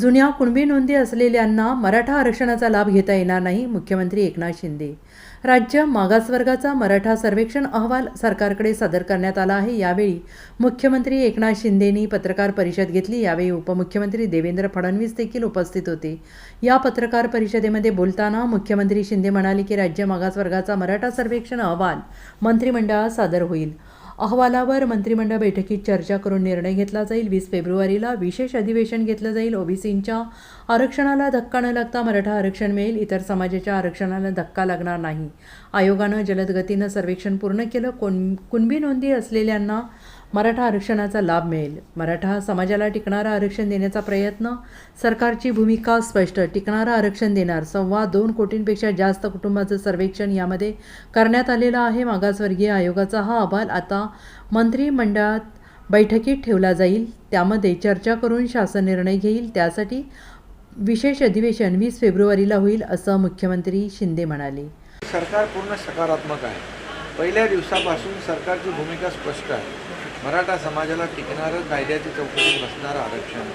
जुन्या कुणबी नोंदी असलेल्यांना मराठा आरक्षणाचा लाभ घेता येणार नाही मुख्यमंत्री एकनाथ शिंदे. राज्य मागासवर्गाचा मराठा सर्वेक्षण अहवाल सरकारकडे सादर करण्यात आला आहे. यावेळी मुख्यमंत्री एकनाथ शिंदेनी पत्रकार परिषद घेतली. यावेळी उपमुख्यमंत्री देवेंद्र फडणवीस देखील उपस्थित होते. या पत्रकार परिषदेमध्ये बोलताना मुख्यमंत्री शिंदे म्हणाले की राज्य मागासवर्गाचा मराठा सर्वेक्षण अहवाल मंत्रिमंडळात सादर होईल. अहवालावर मंत्रिमंडळ बैठकीत चर्चा करून निर्णय घेतला जाईल. वीस फेब्रुवारीला विशेष अधिवेशन घेतलं जाईल. ओबीसींच्या आरक्षणाला धक्का न लागता मराठा आरक्षण मिळेल. इतर समाजाच्या आरक्षणाला धक्का लागणार नाही. आयोगानं जलदगतीनं सर्वेक्षण पूर्ण केलं. कोण कुणबी नोंदी असलेल्यांना मराठा आरक्षणाचा लाभ मिळेल. मराठा समाजाला टिकणारं आरक्षण देण्याचा प्रयत्न? सरकारची भूमिका स्पष्ट. टिकणारं आरक्षण देणार. सव्वा दोन कोटींपेक्षा जास्त कुटुंबाचं सर्वेक्षण यामध्ये करण्यात आलेलं आहे मागासवर्गीय आयोगाचा हा अहवाल. आता मंत्रिमंडळात बैठकीत ठेवला जाईल. त्यामध्ये चर्चा करून शासन निर्णय घेईल. त्यासाठी विशेष अधिवेशन वीस फेब्रुवारीला होईल असं मुख्यमंत्री शिंदे म्हणाले. सरकार पूर्ण सकारात्मक आहे. पहिल्या दिवसापासून सरकारची भूमिका स्पष्ट आहे. मराठा समाजाला टिकणारं कायद्याच्या चौकटीत बसणारं आरक्षण.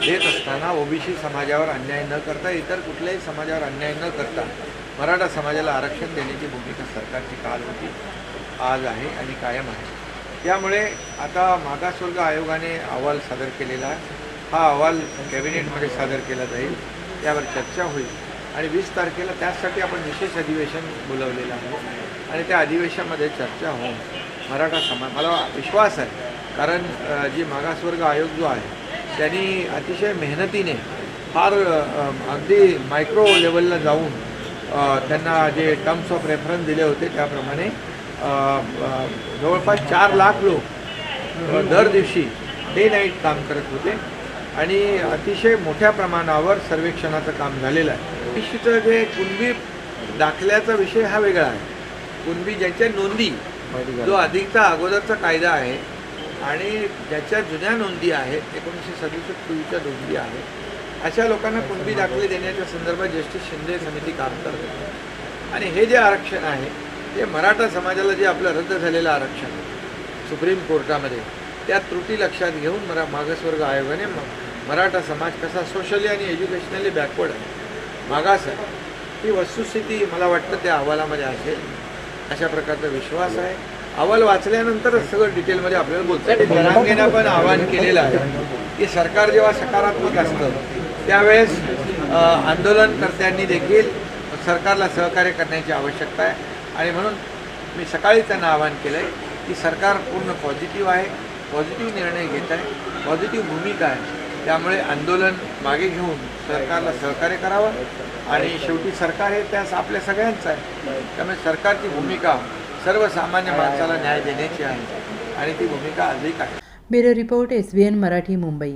देत असताना ओबीसी समाजावर अन्याय न करता इतर कुठल्याही समाजावर अन्याय न करता मराठा समाजाला आरक्षण देण्याची भूमिका सरकारची काल होती आज आहे आणि कायम आहे. त्यामुळे आता मागासवर्ग आयोगाने अहवाल सादर केलेला आहे हा अहवाल कॅबिनेटमध्ये सादर केला जाईल त्यावर चर्चा होईल आणि वीस तारखेला त्यासाठी आपण विशेष अधिवेशन बोलवलेलं आहे आणि त्या अधिवेशनामध्ये चर्चा होऊन मराठा समाज मला विश्वास आहे. कारण जी मागासवर्ग आयोग जो आहे त्यांनी अतिशय मेहनतीने फार अगदी मायक्रो लेवलला जाऊन त्यांना जे टर्म्स ऑफ रेफरन्स दिले होते त्याप्रमाणे जवळपास चार लाख लोक दर दिवशी डे नाईट काम करत होते. आणि अतिशय मोठ्या प्रमाणावर सर्वेक्षणाचं काम झालेलं आहे. निश्चितच जे कुणबी दाखल्याचा विषय हा वेगळा आहे. कुणबी ज्यांच्या नोंदी जो अधिकचा अगोदरचा कायदा आहे आणि ज्याच्या जुन्या नोंदी आहेत एकोणीसशे सदुसष्ट पूर्वीच्या नोंदी आहेत अशा लोकांना कुणबी दाखले देण्याच्या संदर्भात जस्टिस शिंदे समिती काम करते. आणि हे जे आरक्षण आहे ते मराठा समाजाला जे आपलं रद्द झालेलं आरक्षण सुप्रीम कोर्टामध्ये त्या त्रुटी लक्षात घेऊन मरा मागासवर्ग आयोगाने मराठा समाज कसा सोशली आणि एज्युकेशनली बॅकवर्ड आहे. मागास आहे. ही वस्तुस्थिती मला वाटतं त्या अहवालामध्ये असेल. अशा प्रकारचा विश्वास आहे. अहवाल वाचल्यानंतरच सगळं डिटेलमध्ये आपल्याला बोलतो जरांगेनं पण आवाहन केलेलं आहे की सरकार जेव्हा सकारात्मक असतं त्यावेळेस आंदोलनकर्त्यांनी देखील सरकारला सहकार्य करण्याची आवश्यकता आहे. आणि म्हणून मी सकाळी त्यांना आवाहन केलं आहे की सरकार पूर्ण पॉझिटिव्ह आहे पॉझिटिव्ह निर्णय घेत आहे पॉझिटिव्ह भूमिका आहे. त्यामुळे आंदोलन मागे घेऊन सरकारला सहकार्य करावं आणि शेवटी सरकार हे त्यास आपल्या सगळ्यांचं आहे. त्यामुळे सरकारची भूमिका सर्वसामान्य माणसाला न्याय देण्याची आहे आणि ती भूमिका अधिक आहे. Bureau report S B N Marathi Mumbai.